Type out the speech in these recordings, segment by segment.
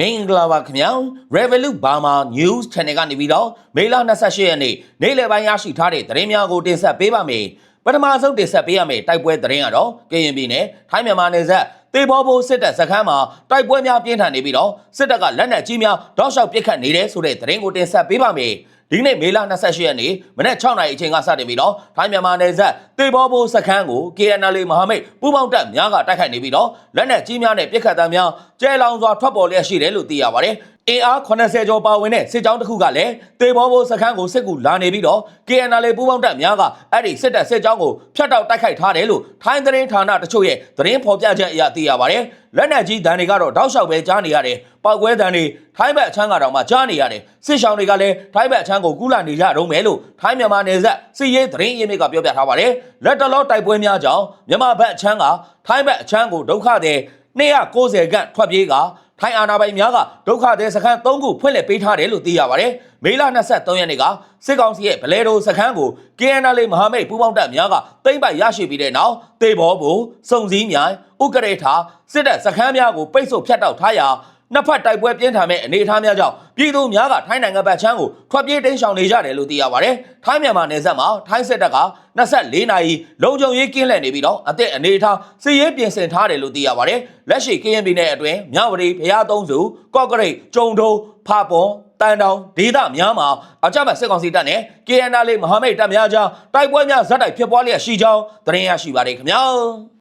မင်္ဂလာပါခင်ဗျာ Revolut Burma News Channel ကနေပြီးတော့မေလ28ရက်နေ့နေ့လယ်ပိုင်းရရှိထားတဲ့သတင်းများကိုတင်ဆက်ပေးပါမယ်ပထမဆုံးတင်ဆက်ပေးရမယ့်တိုက်ပွဲသတင်းကတော့ကရင်ပြည်နယ်ထိုင်းမြန်မာနယ်စပ်တေဘောဘိုးစစ်တပ်စခန်းမှာတိုက်ပွဲများပြင်းထန်နေပြီးတော့စစ်တပ်ကလက်နက်ကြီးများတောက်လျှောက်ပစ်ခတ်နေတယ်ဆိုတဲ့သတင်းကိုတင်ဆက်ပေးပါမယ် ဒီနေ့မေလ28ရက်နေ့မနက်6နာရီအချိန်ကစတင်ပြီးတော့ထိုင်းမြန်မာနယ်စပ်တေဘောဘိုးစခန်းကို KNL မဟာမိတ်ပူးပေါင်းတပ်များကတိုက်ခိုက်နေပြီးတော့လက်နက်ကြီးများနဲ့ပစ်ခတ်တမ်းများကျဲလောင်စွာထွက်ပေါ်လျက်ရှိတယ်လို့သိရပါတယ် အင်အား80ကျော်ပါဝင်တဲ့စစ်ကြောင်းတစ်ခုကလည်းတေဘောဘိုးစခန်းကိုစစ်ကူလာနေပြီးတော့ KNL ပူးပေါင်းတပ်များကအဲ့ဒီစစ်တပ်စစ်ကြောင်းကိုဖျက်တောက်တိုက်ခိုက်ထားတယ်လို့ထိုင်းသတင်းဌာနတချို့ရဲ့သတင်းဖော်ပြချက်အရသိရပါတယ်လက်နက်ကြီးဒဏ်တွေကတော့တောက်လျှောက်ပဲကြားနေရတယ်ပောက်ကွဲဒဏ်တွေထိုင်းဘက်အချမ်းကတော့မှကြားနေရတယ်စစ်ရှောင်းတွေကလည်းထိုင်းဘက်အချမ်းကိုကူးလာနေကြတော့မယ်လို့ထိုင်းမြန်မာနယ်စပ်စစ်ရေးသတင်းရင်းမြစ်ကပြောပြထားပါတယ်လက်တလောတိုက်ပွဲများကြောင့်မြန်မာဘက်အချမ်းကထိုင်းဘက်အချမ်းကိုဒုက္ခတဲ့290ခန့်ထွက်ပြေးက ထိုင်းအာဏာပိုင်များကဒုက္ခသည်စခန်း3ခုဖွင့်လှစ်ပေးထားတယ်လို့သိရပါတယ်။မေလ23ရက်နေ့ကစစ်ကောင်စီရဲ့ဗလဲတိုစခန်းကို KNL မဟာမိတ်ပူးပေါင်းတပ်များကသိမ်းပိုက်ရရှိပြီးတဲ့နောက်တေဘောဘူစုံစည်းမြိုင်ဥကရေထာစစ်တပ်စခန်းများကိုပိတ်ဆို့ဖျက်တောက်ထားရာ နှစ်ဖက်တိုက်ပွဲပြင်းထန်မဲ့အနေအထားများကြောင့်ပြည်သူများကထိုင်းနိုင်ငံဘက်ချမ်းကိုထွက်ပြေးတိမ်းရှောင်နေကြတယ်လို့သိရပါတယ်။ထိုင်းမြန်မာနယ်စပ်မှာထိုင်းစစ်တပ်က24နာရီလုံခြုံရေးကင်းလှည့်နေပြီးတော့အသက်အနေအထားစစ်ရေးပြင်ဆင်ထားတယ်လို့သိရပါတယ်။လက်ရှိ KNB နယ်အတွင်းမြဝတီဘုရားသုံးစုကော့ကရိတ်ကျုံထုံးဖာပွန်တန်တောင်ဒေသများမှာအကြမ်းဖက်စစ်ကောင်စီတပ်နဲ့ KNL မဟာမိတ်တပ်များကြားတိုက်ပွဲများဇက်တိုက်ဖြစ်ပွားလျက်ရှိကြောင်းသတင်းရရှိပါတယ်ခင်ဗျာ။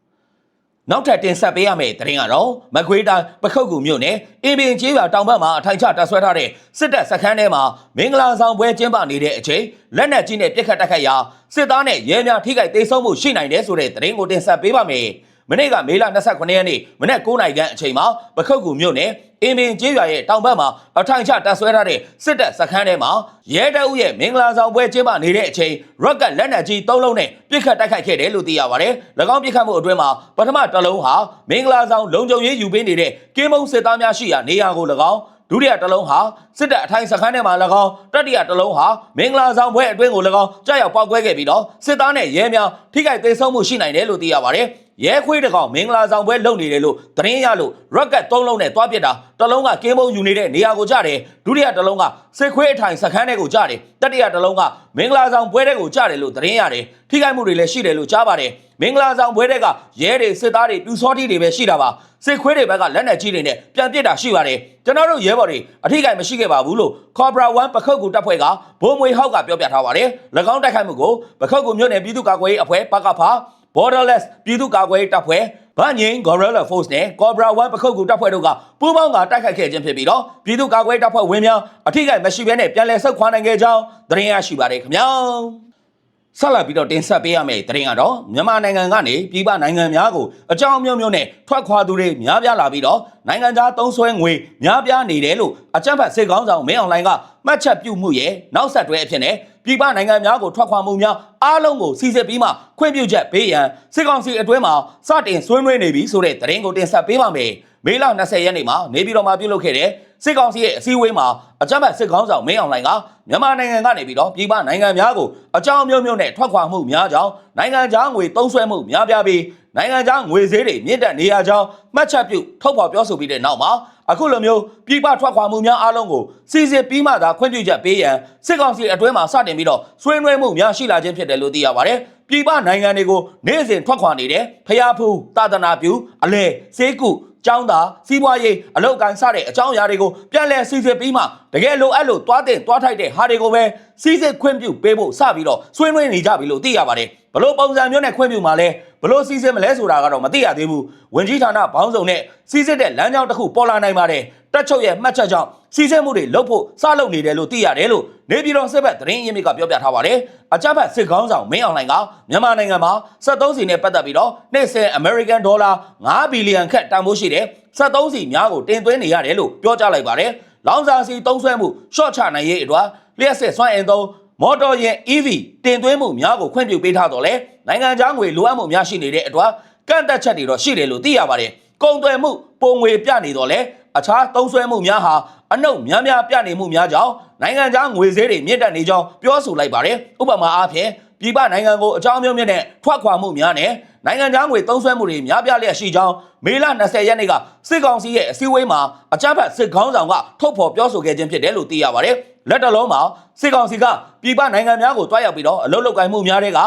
နောက်ထပ်တင်ဆက်ပေးရမယ့်သတင်းကတော့မကွေးတိုင်းပခုတ်ကူမြို့နယ်အင်းပင်ကျေးရွာတောင်ဘက်မှာအထိုင်ချတပ်ဆွဲထားတဲ့စစ်တပ်စခန်းထဲမှာမင်္ဂလာဆောင်ပွဲကျင်းပနေတဲ့အချိန်လက်နက်ကြီးနဲ့ပစ်ခတ်တိုက်ခိုက်ရာစစ်သားနဲ့ရဲများထိခိုက်ဒေဆုံးမှုရှိနိုင်တယ်ဆိုတဲ့သတင်းကိုတင်ဆက်ပေးပါမယ်။ မနေ့ကမေလ29ရက်နေ့မနေ့9နိုင်ခန့်အချိန်မှာပခုတ်ကူမြို့နယ်အင်းပင်ကျေးရွာရဲ့တောင်ဘက်မှာအထိုင်ချတပ်ဆွဲထားတဲ့စစ်တပ်စခန်းထဲမှာရဲတပ်ဦးရဲ့မင်္ဂလာဆောင်ပွဲကျင်းပနေတဲ့အချိန်ရော့ကတ်လက်နက်ကြီး၃လုံးနဲ့ပစ်ခတ်တိုက်ခိုက်ခဲ့တယ်လို့သိရပါတယ်။၎င်းပစ်ခတ်မှုအတွင်းမှာပထမတစ်လုံးဟာမင်္ဂလာဆောင်လုံခြုံရေးယူပေးနေတဲ့ကင်းမုံစစ်သားများရှိရာနေရာကို၎င်းဒုတိယတစ်လုံးဟာစစ်တပ်အထိုင်စခန်းထဲမှာ၎င်းတတိယတစ်လုံးဟာမင်္ဂလာဆောင်ပွဲအတွင်းကို၎င်းကြားရောက်ပောက်ကွဲခဲ့ပြီးတော့စစ်သားနဲ့ရဲများထိခိုက်သေးဆုံးမှုရှိနိုင်တယ်လို့သိရပါတယ်။ ရဲခွေးတစ်ကောင်မင်္ဂလာဆောင်ပွဲလုပ်နေတယ်လို့သတင်းရလို့ rocket ၃လုံးနဲ့တွားပစ်တာတစ်လုံးကကင်းမုံယူနေတဲ့နေရာကိုကြားတယ်ဒုတိယတစ်လုံးကစစ်ခွေးအထိုင်စခန်းထဲကိုကြားတယ်တတိယတစ်လုံးကမင်္ဂလာဆောင်ပွဲထဲကိုကြားတယ်လို့သတင်းရတယ်ထိခိုက်မှုတွေလည်းရှိတယ်လို့ကြားပါတယ်မင်္ဂလာဆောင်ပွဲထဲကရဲတွေစစ်သားတွေပြူစောတိတွေပဲရှိတာပါစစ်ခွေးတွေဘက်ကလက်နက်ကြီးတွေနဲ့ပြန်ပစ်တာရှိပါတယ်ကျွန်တော်တို့ရဲဘော်တွေအထိကိမရှိခဲ့ပါဘူးလို့ Cobra 1ပခုတ်ကူတပ်ဖွဲ့ကဘိုးမွေဟောက်ကပြောပြထားပါတယ်၎င်းတိုက်ခိုက်မှုကိုပခုတ်ကူမြို့နယ်ပြည်သူ့ကာကွယ်ရေးအဖွဲ့ပကဖာ Borderless ပြည်သူ့ကာကွယ်ရေးတပ်ဖွဲ့ဗန်ငိန် Gorilla Force နဲ့ Cobra 1ပခုတ်ကူတပ်ဖွဲ့တို့ကပူးပေါင်းကတိုက်ခိုက်ခဲ့ခြင်းဖြစ်ပြီးတော့ပြည်သူ့ကာကွယ်ရေးတပ်ဖွဲ့ဝင်များအထိကိမရှိဘဲနဲ့ပြန်လည်ဆုတ်ခွာနိုင်ခဲ့ကြောင်းသတင်းရရှိပါတယ်ခင်ဗျာ ဆက်လက်ပြီးတော့တင်ဆက်ပေးရမယ့်သတင်းကတော့မြန်မာနိုင်ငံကနေပြည်ပနိုင်ငံများကိုအကြောင်းမျိုးမျိုးနဲ့ထွက်ခွာသူတွေများပြားလာပြီးတော့နိုင်ငံသားသုံးဆွဲငွေများပြားနေတယ်လို့အကြံဖတ်စစ်ကောင်းဆောင်မင်းအွန်လိုင်းကမှတ်ချက်ပြုမှုရဲ့နောက်ဆက်တွဲအဖြစ်နဲ့ပြည်ပနိုင်ငံများကိုထွက်ခွာမှုများအားလုံးကိုစီစစ်ပြီးမှခွင့်ပြုချက်ပေးရန်စစ်ကောင်စီအတွင်းမှာစတင်ဆွေးနွေးနေပြီဆိုတဲ့သတင်းကိုတင်ဆက်ပေးပါမယ်။မေလ20ရက်နေ့မှာနေပြည်တော်မှာပြုလုပ်ခဲ့တဲ့စစ်ကောင်စီရဲ့အစည်းအဝေးမှာအကြမ်းဖက်စစ်ကောင်ဆောင်မင်းအောင်လှိုင်ကမြန်မာနိုင်ငံကနေပြီးတော့ပြည်ပနိုင်ငံများကိုအကြောင်းမျိုးမျိုးနဲ့ထွက်ခွာမှုများကြောင်းနိုင်ငံခြားငွေသုံးစွဲမှုများပြားပြီးနိုင်ငံခြားငွေဈေးတွေမြင့်တက်နေရကြောင်းမှတ်ချက်ပြုထုတ်ဖော်ပြောဆိုပြီးတဲ့နောက်မှာအခုလိုမျိုးပြည်ပထွက်ခွာမှုများအားလုံးကိုစီစစ်ပြီးမှသာခွင့်ပြုချက်ပေးရန်စစ်ကောင်စီအတွင်းမှာစတင်ပြီးတော့ဆွေးနွေးမှုများရှိလာခြင်းဖြစ်တယ်လို့သိရပါတယ်။ပြည်ပနိုင်ငံတွေကိုနေ့စဉ်ထွက်ခွာနေတဲ့ဖျားဖူးတာသနာပြုအလဲစေးကုကျောင်းသားစီးပွားရေးအလုပ်ကိုင်းစတဲ့အကြောင်းအရာတွေကိုပြန်လည်စီစစ်ပြီးမှတကယ်လိုအပ်လို့သွားတဲ့သွားထိုက်တဲ့ဟာတွေကိုပဲစီစစ်ခွင့်ပြုပေးဖို့စပြီးတော့ဆွေးနွေးနေကြပြီလို့သိရပါတယ် ဘလို့ပုံစံမျိုးနဲ့ခွင့်ပြုမှာလဲဘလို့စီစစ်မလဲဆိုတာကတော့မသိရသေးဘူးဝင်ကြီးဌာနဘောင်းဆောင်နဲ့စီစစ်တဲ့လမ်းကြောင်းတစ်ခုပေါ်လာနိုင်ပါတယ်တက်ချုပ်ရဲ့မှတ်ချက်ကြောင့်စီစစ်မှုတွေလုပ်ဖို့စလုပ်နေတယ်လို့သိရတယ်လို့နေပြည်တော်စစ်ဘက်သတင်းရင်းမြစ်ကပြောပြထားပါတယ်အကြမ်းဖက်စစ်ကောင်းဆောင်မင်းအောင်လှိုင်ကမြန်မာနိုင်ငံမှာ73စီနဲ့ပတ်သက်ပြီးတော့နေ့စဉ် American Dollar 9ဘီလီယံခန့်တန်ဖိုးရှိတဲ့73စီများကိုတင်သွင်းနေရတယ်လို့ပြောကြားလိုက်ပါတယ်လောင်စာစီသုံးဆွဲမှု short ချနိုင်ရေးအတွက်လျှက်စစ်စွမ်းအင်သုံး မော်တော်ယာဉ် EV တင်သွင်းမှုများကိုခွင့်ပြုပေးထားတော့လေနိုင်ငံခြားငွေလိုအပ်မှုများရှိနေတဲ့အတွက်ကန့်သက်ချက်တွေတော့ရှိတယ်လို့သိရပါတယ်ကုန်သွယ်မှုပုံငွေပြနေတော့လေအခြားသုံးဆွဲမှုများဟာအနှုတ်များများပြနေမှုများကြောင့်နိုင်ငံခြားငွေဈေးတွေမြင့်တက်နေကြောင်းပြောဆိုလိုက်ပါတယ်ဥပမာအားဖြင့် ပြည်ပနိုင်ငံကိုအကြောင်းမျိုးမျိုးနဲ့ထွက်ခွာမှုများနဲ့နိုင်ငံသားငွေသုံးစွဲမှုတွေများပြားလျက်ရှိကြောင်းမေလ20ရက်နေ့ကစစ်ကောင်စီရဲ့အစည်းအဝေးမှာအကြမ်းဖက်စစ်ခေါင်းဆောင်ကထုတ်ဖော်ပြောဆိုခဲ့ခြင်းဖြစ်တယ်လို့သိရပါတယ်။လက်တလုံးမှာစစ်ကောင်စီကပြည်ပနိုင်ငံများကိုတွားရောက်ပြီးတော့အလုပ်လုပ်ကိုင်မှုများတဲ့က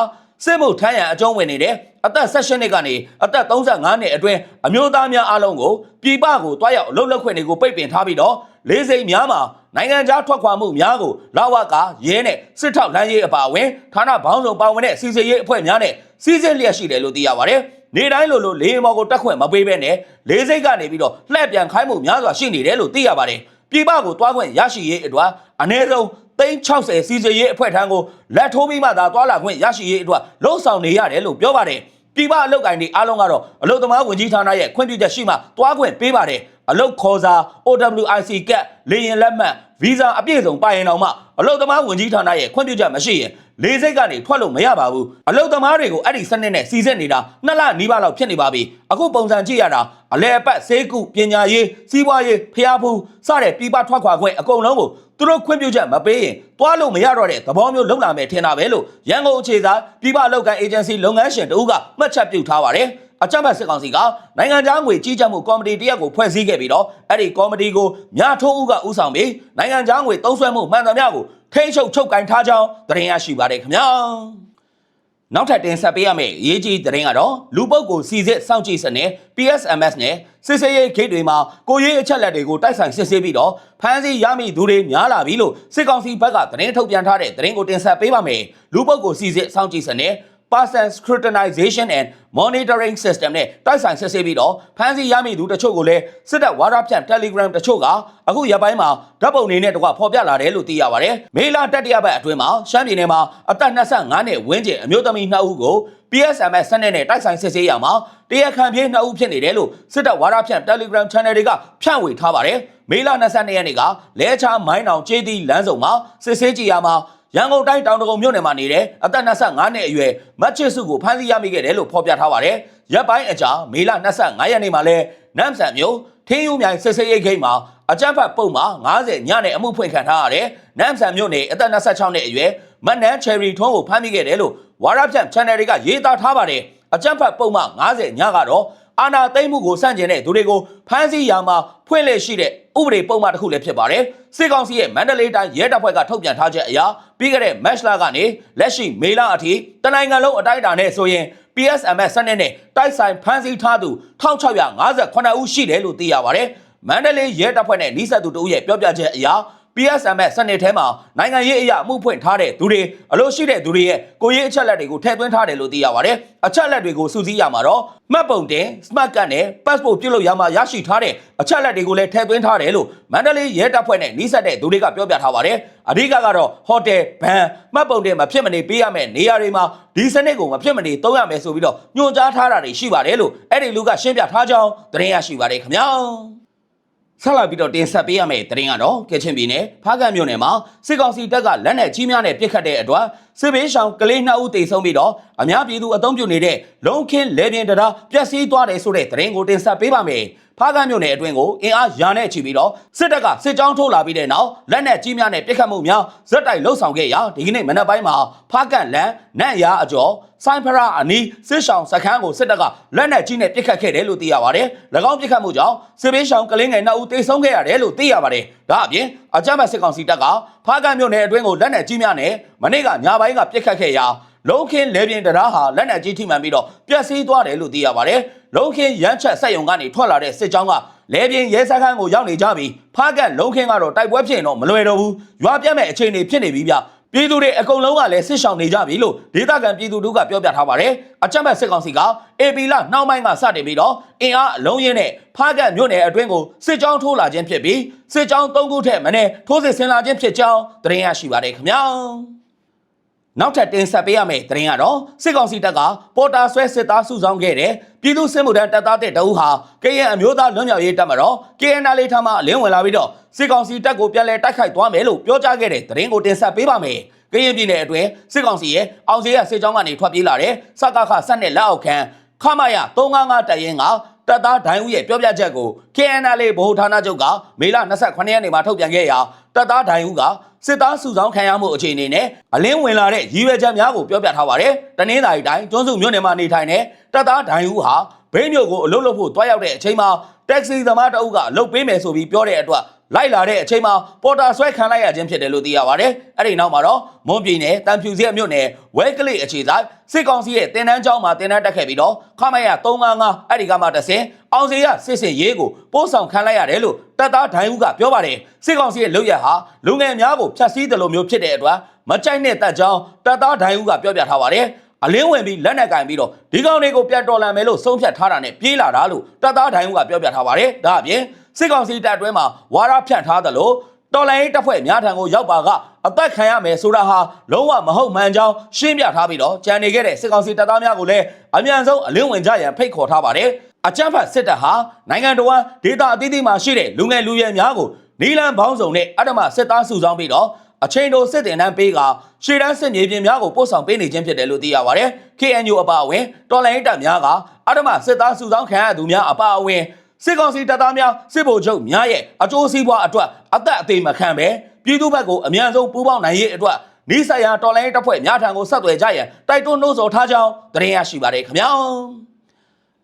စစ်မှုထမ်းရန်အကျုံးဝင်နေတဲ့အသက်16နှစ်ကနေအသက်35နှစ်အတွင်းအမျိုးသားများအလုံးကိုပြည်ပကိုတွားရောက်အလုပ်လုပ်ခွင့်တွေကိုပိတ်ပင်ထားပြီးတော့လေးစိမ်များမှာနိုင်ငံခြားထွက်ခွာမှုများကိုလာဝကရဲနဲ့စစ်ထောက်လမ်းရေးအပါအဝင်ဌာနဘောင်းဆောင်ပါဝင်တဲ့စီစစ်ရေးအဖွဲ့များနဲ့စီစစ်လျက်ရှိတယ်လို့သိရပါတယ်။နေတိုင်းလိုလိုလေးမော်ကိုတက်ခွင့်မပေးဘဲနဲ့လေးစိတ်ကနေပြီးတော့လှည့်ပြန်ခိုင်းမှုများစွာရှိနေတယ်လို့သိရပါတယ်။ပြည်ပကိုတွားခွင့်ရရှိရေးအတွက်အနည်းဆုံး သိန်း60စီစစ်ရေးအဖွဲ့ထံကိုလက်ထိုးပြီးမှသာတွာလာခွင့်ရရှိရေးအတွက်လှုံ့ဆော်နေရတယ်လို့ပြောပါတယ်။ပြည်ပအလုပ်ကိုင်တွေအားလုံးကတော့အလုပ်သမားဝန်ကြီးဌာနရဲ့ခွင့်ပြုချက်ရှိမှတွားခွင့်ပေးပါတယ်အလုပ်ခေါ်စာ OWIC ကတ်လေရင်လက်မှတ်ဗီဇာအပြည့်စုံပါရင်တော့မှအလုပ်သမားဝန်ကြီးဌာနရဲ့ခွင့်ပြုချက်မရှိရင် လေးစိတ်ကနေထွက်လို့မရပါဘူးအလုပ်သမားတွေကိုအဲ့ဒီစနစ်နဲ့စီစစ်နေတာနှစ်လနီးပါးလောက်ဖြစ်နေပါပြီအခုပုံစံကြည့်ရတာအလဲအပတ်ဆေးကုပညာရေးစီးပွားရေးဖျားဖူးစတဲ့ပြည်ပထွက်ခွာခွင့်အကုန်လုံးကိုသူတို့ခွင့်ပြုချက်မပေးရင်တွားလို့မရတော့တဲ့သဘောမျိုးလုံလာမယ်ထင်တာပဲလို့ရန်ကုန်အခြေစားပြည်ပအလုပ်ကိုင်အေဂျင်စီလုပ်ငန်းရှင်တဦးကမှတ်ချက်ပြုထားပါတယ်အကြမ်းဖက်စစ်ကောင်စီကနိုင်ငံခြားငွေကြီးကြပ်မှုကော်မတီတရက်ကိုဖွဲ့စည်းခဲ့ပြီးတော့အဲ့ဒီကော်မတီကိုမြထိုးဦးကဦးဆောင်ပြီးနိုင်ငံခြားငွေသုံးစွဲမှုမှန်သမျှကို ထိန်းချုပ်ချုပ်ကင်ထားကြောင်းသတင်းရရှိပါတယ်ခင်ဗျာနောက်ထပ်တင်ဆက်ပေးရမယ့်အရေးကြီးသတင်းကတော့လူပုတ်ကိုစီစစ်စောင့်ကြည့်စနစ် PSMS နဲ့စစ်စေးရေးဂိတ်တွေမှာကိုရေးအချက်လက်တွေကိုတိုက်ဆိုင်စစ်ဆေးပြီးတော့ဖမ်းဆီးရမိသူတွေများလာပြီလို့စစ်ကောင်စီဘက်ကသတင်းထုတ်ပြန်ထားတဲ့သတင်းကိုတင်ဆက်ပေးပါမယ်လူပုတ်ကိုစီစစ်စောင့်ကြည့်စနစ် person scrutinization and monitoring system နဲ့တိုက်ဆိုင်စစ်ဆေးပြီးတော့ဖမ်းဆီးရမိသူတချို့ကိုလည်းစစ်တပ်ဝါဒဖြန့် Telegram တချို့ကအခုရက်ပိုင်းမှာဓာတ်ပုံနေနဲ့တကွဖော်ပြလာတယ်လို့သိရပါတယ်။မေလတတိယပတ်အတွင်းမှာရှမ်းပြည်နယ်မှာအသက်25နှစ်ဝန်းကျင်အမျိုးသမီး2ဦးကို PSMS စနစ်နဲ့တိုက်ဆိုင်စစ်ဆေးရမှာတရားခံပြေး2ဦးဖြစ်နေတယ်လို့စစ်တပ်ဝါဒဖြန့် Telegram Channel တွေကဖြန့်ဝေထားပါတယ်။မေလ22ရက်နေ့ကလဲချာမိုင်းအောင်ကျေးသီးလမ်းစုံမှာစစ်ဆေးကြည့်ရမှာ ရန်ကုန်တိုင်းတောင်တကုံမြို့နယ်မှာနေတဲ့အသက်25နှစ်အရွယ်မတ်ချစ်စုကိုဖမ်းဆီးရမိခဲ့တယ်လို့ဖော်ပြထားပါတယ်။ရက်ပိုင်းအကြာမေလ25ရက်နေ့မှာလဲနမ်ဆန်မြို့ထင်းယူမြိုင်စစ်ဆေးရေးဂိတ်မှာအကြမ်းဖက်ပုံမှာ90ညနေအမှုဖွင့်ခံထားရတဲ့နမ်ဆန်မြို့နယ်အသက်26နှစ်အရွယ်မတ်နန်ချယ်ရီထွန်းကိုဖမ်းမိခဲ့တယ်လို့ဝါရဖြန့် channel တွေကရေးသားထားပါတယ်။အကြမ်းဖက်ပုံမှာ90ညကတော့ အာနာသိမ့်မှုကိုစန့်ကျင်တဲ့သူတွေကိုဖမ်းဆီးရာမှာဖွင့်လှစ်ရှိတဲ့ဥပဒေပုံမှန်တစ်ခုလည်းဖြစ်ပါတယ်။စစ်ကောင်စီရဲ့မန္တလေးတိုင်းရဲတပ်ဖွဲ့ကထုတ်ပြန်ထားချက်အရပြီးခဲ့တဲ့ match လကနေလက်ရှိမေလအထိတနိုင်ငံလုံးအတိုင်းအတာနဲ့ဆိုရင် PSMS စနစ်နဲ့တိုက်ဆိုင်ဖမ်းဆီးထားသူ1658ဦးရှိတယ်လို့သိရပါတယ်။မန္တလေးရဲတပ်ဖွဲ့နဲ့နှိစက်သူတို့ရဲ့ပြောပြချက်အရ PSMS စနစ်ထဲမှာနိုင်ငံရေးအရာမှုဖွင့်ထားတဲ့သူတွေအလို့ရှိတဲ့သူတွေရဲ့ကိုရေးအချက်လက်တွေကိုထည့်သွင်းထားတယ်လို့သိရပါတယ်။အချက်လက်တွေကိုစုစည်းရမှာတော့မှတ်ပုံတင် smart card နဲ့ passport ပြုတ်လို့ရမှာရရှိထားတဲ့အချက်လက်တွေကိုလည်းထည့်သွင်းထားတယ်လို့မန္တလေးရဲတပ်ဖွဲ့နဲ့နှိစက်တဲ့သူတွေကပြောပြထားပါတယ်။အဓိကကတော့ဟိုတယ်ဘဏ်မှတ်ပုံတင်မဖြစ်မနေပေးရမယ့်နေရာတွေမှာဒီစနစ်ကိုမဖြစ်မနေသုံးရမယ်ဆိုပြီးတော့ညွှန်ကြားထားတာတွေရှိပါတယ်လို့အဲ့ဒီလူကရှင်းပြထားကြောင်းသတင်းရရှိပါတယ်ခင်ဗျာ။ ဆက်လာပြီးတော့တင်ဆက်ပေးရမယ့်သတင်းကတော့ကချင်ပြည်နယ်ဖားကန့်မြို့နယ်မှာစစ်ကောင်စီတပ်ကလက်နက်ကြီးများနဲ့ပစ်ခတ်တဲ့အတွက် စစ်ဘေးရှောင်ကလေး2ဦးတေဆုံးပြီးတော့အများပြည်သူအုံပြုံနေတဲ့လုံခင်းလေပြင်းတရားပျက်စီးသွားတယ်ဆိုတဲ့သတင်းကိုတင်ဆက်ပေးပါမယ်။ဖားကန့်မြို့နယ်အတွင်းကိုအင်အားရာနဲ့ချီပြီးတော့စစ်တပ်ကစစ်ကြောင်းထိုးလာပြီးတဲ့နောက်လက်နက်ကြီးများနဲ့ပစ်ခတ်မှုများဇက်တိုက်လှုပ်ဆောင်ခဲ့ရာဒီကနေ့မနက်ပိုင်းမှာဖားကန့်လန်နန့်ရာအကျော်ဆိုင်ဖရာအနီးစစ်ဆောင်စခန်းကိုစစ်တပ်ကလက်နက်ကြီးနဲ့ပစ်ခတ်ခဲ့တယ်လို့သိရပါတယ်။၎င်းပစ်ခတ်မှုကြောင့်စစ်ဘေးရှောင်ကလေးငယ်2ဦးတေဆုံးခဲ့ရတယ်လို့သိရပါတယ်။ဒါအပြင်အကြမ်းဖက်စစ်ကောင်စီတပ်ကဖားကန့်မြို့နယ်အတွင်းကိုလက်နက်ကြီးများနဲ့မနေ့ကညပိုင်းကပစ်ခတ်ခဲ့ရာလုံးခင်းလေပြင်းတရားဟာလက်နက်ကြီးထိမှန်ပြီးတော့ပျက်စီးသွားတယ်လို့သိရပါတယ်။လုံးခင်းရမ်းချက်ဆက်ယုံကနေထွက်လာတဲ့စစ်ကြောင်းကလေပြင်းရဲစခန်းကိုရောက်နေကြပြီးဖားကန့်လုံးခင်းကတော့တိုက်ပွဲဖြစ်ရင်တော့မလွယ်တော့ဘူး။ရွာပြတ်မဲ့အခြေအနေဖြစ်နေပြီဗျ။ ပြည်သူတွေအကုန်လုံးကလည်းစစ်ဆောင်နေကြပြီလို့ဒေသခံပြည်သူတို့ကပြောပြထားပါတယ်။အကြမ်းဖက်စစ်ကောင်စီက AP လနှောင်းပိုင်းကစတင်ပြီးတော့အင်အားအလုံးရင်းနဲ့ဖားကန့်မြို့နယ်အတွင်းကိုစစ်ကြောင်းထိုးလာခြင်းဖြစ်ပြီးစစ်ကြောင်း၃ခုထက်မနည်းထိုးစစ်ဆင်လာခြင်းဖြစ်ကြောင်းသတင်းရရှိပါတယ်ခင်ဗျာ။ နောက်ထပ်တင်ဆက်ပေးရမယ့်သတင်းကတော့စစ်ကောင်စီတပ်ကပေါ်တာဆွဲစစ်သားစုဆောင်ခဲ့တဲ့ပြည်သူ့စစ်မှုထမ်းတပ်သားတဲ့တအူးဟာကရင်အမျိုးသားလွတ်မြောက်ရေးတပ်မတော် KNL ထံမှအလင်းဝင်လာပြီးတော့စစ်ကောင်စီတပ်ကိုပြန်လည်တိုက်ခိုက်သွားမယ်လို့ပြောကြားခဲ့တဲ့သတင်းကိုတင်ဆက်ပေးပါမယ်။ကရင်ပြည်နယ်အတွင်းစစ်ကောင်စီရဲ့အောင်စီရစစ်ကြောင်းကနေထွက်ပြေးလာတဲ့စကခဆက်နဲ့လက်အောက်ခံခမရ355တပ်ရင်းကတပ်သားဒိုင်ဦးရဲ့ပြောပြချက်ကို KNL ဗဟိုဌာနချုပ်ကမေလ28ရက်နေ့မှာထုတ်ပြန်ခဲ့ရာ တပ်သားဒိုင်ဦးကစစ်သားစုဆောင်ခံရမှုအခြေအနေနဲ့အလင်းဝင်လာတဲ့ရည်ရွယ်ချက်များကိုပြောပြထားပါတယ်။တနင်္သာရီတိုင်းကျွန်းစုမြို့နယ်မှာနေထိုင်တဲ့တပ်သားဒိုင်ဦးဟာဘိန်းမြို့ကိုအလုပ်လုပ်ဖို့တွားရောက်တဲ့အချိန်မှာတက္ကစီသမားတအုပ်ကအလုပ်ပေးမယ်ဆိုပြီးပြောတဲ့အတွက်လိုက်လာတဲ့အချိန်မှာပေါ်တာဆွဲခံလိုက်ရခြင်းဖြစ်တယ်လို့သိရပါတယ်။အဲ့ဒီနောက်မှာတော့မွန်ပြည်နယ်တန်ဖြူစရက်မြို့နယ်ဝဲကလေးအခြေဆိုင်စစ်ကောင်စီရဲ့တင်တန်းကျောင်းမှာတင်တန်းတက်ခဲ့ပြီးတော့ခမရ355အဲ့ဒီကမှတဆင်အောင်စီရစစ်စစ်ရေးကိုပို့ဆောင်ခံလိုက်ရတယ်လို့ တပ်သားဒိုင်ဦးကပြောပါတယ်။စစ်ကောင်စီရဲ့လုပ်ရက်ဟာလူငယ်များကိုဖျက်ဆီးတယ်လို့မျိုးဖြစ်တဲ့အတွက်မကြိုက်တဲ့တပ်ကြောင်းတပ်သားဒိုင်ဦးကပြောပြထားပါတယ်။အလင်းဝင်ပြီးလက်နက်ကင်ပြီးတော့ဒီကောင်တွေကိုပြန်တော်လန်မယ်လို့ဆုံးဖြတ်ထားတာနဲ့ပြေးလာတာလို့တပ်သားဒိုင်ဦးကပြောပြထားပါတယ်။ဒါအပြင်စစ်ကောင်စီတပ်အတွင်းမှာဝါရဖြန့်ထားသလိုတော်လိုင်းရေးတပ်ဖွဲ့များထံကိုရောက်ပါကအသက်ခံရမယ်ဆိုတာဟာလုံးဝမဟုတ်မှန်ကြောင်းရှင်းပြထားပြီးတော့ကြံနေခဲ့တဲ့စစ်ကောင်စီတပ်သားများကိုလည်းအမြန်ဆုံးအလင်းဝင်ကြရန်ဖိတ်ခေါ်ထားပါတယ်။ အကြမ်းဖက်စစ်တပ်ဟာနိုင်ငံတော်ဝန်ဒေသအသီးသီးမှာရှိတဲ့လူငယ်လူရွယ်များကိုနီလန်ပေါင်းစုံနဲ့အဓမ္မစစ်သားစုဆောင်ပြီးတော့အချိန်တိုစစ်တင်တန်းပေးကရှေ့တန်းစစ်မြေပြင်များကိုပို့ဆောင်ပေးနေခြင်းဖြစ်တယ်လို့သိရပါတယ်။ KNU အပါအဝင်တော်လိုင်းတပ်များကအဓမ္မစစ်သားစုဆောင်းခံရသူများအပါအဝင်စစ်ကောင်စီတပ်သားများစစ်ဗိုလ်ချုပ်များရဲ့အကျိုးစီးပွားအတွက်အသက်အသေးမခံပဲပြည်သူ့ဘက်ကိုအမြန်ဆုံးပူးပေါင်းနိုင်ရေးအတွက်နိဆိုင်ရာတော်လိုင်းတပ်ဖွဲ့များထံကိုဆက်သွယ်ကြရန်တိုက်တွန်းနှိုးဆော်ထားကြောင်းသတင်းရရှိပါတယ်ခင်ဗျာ။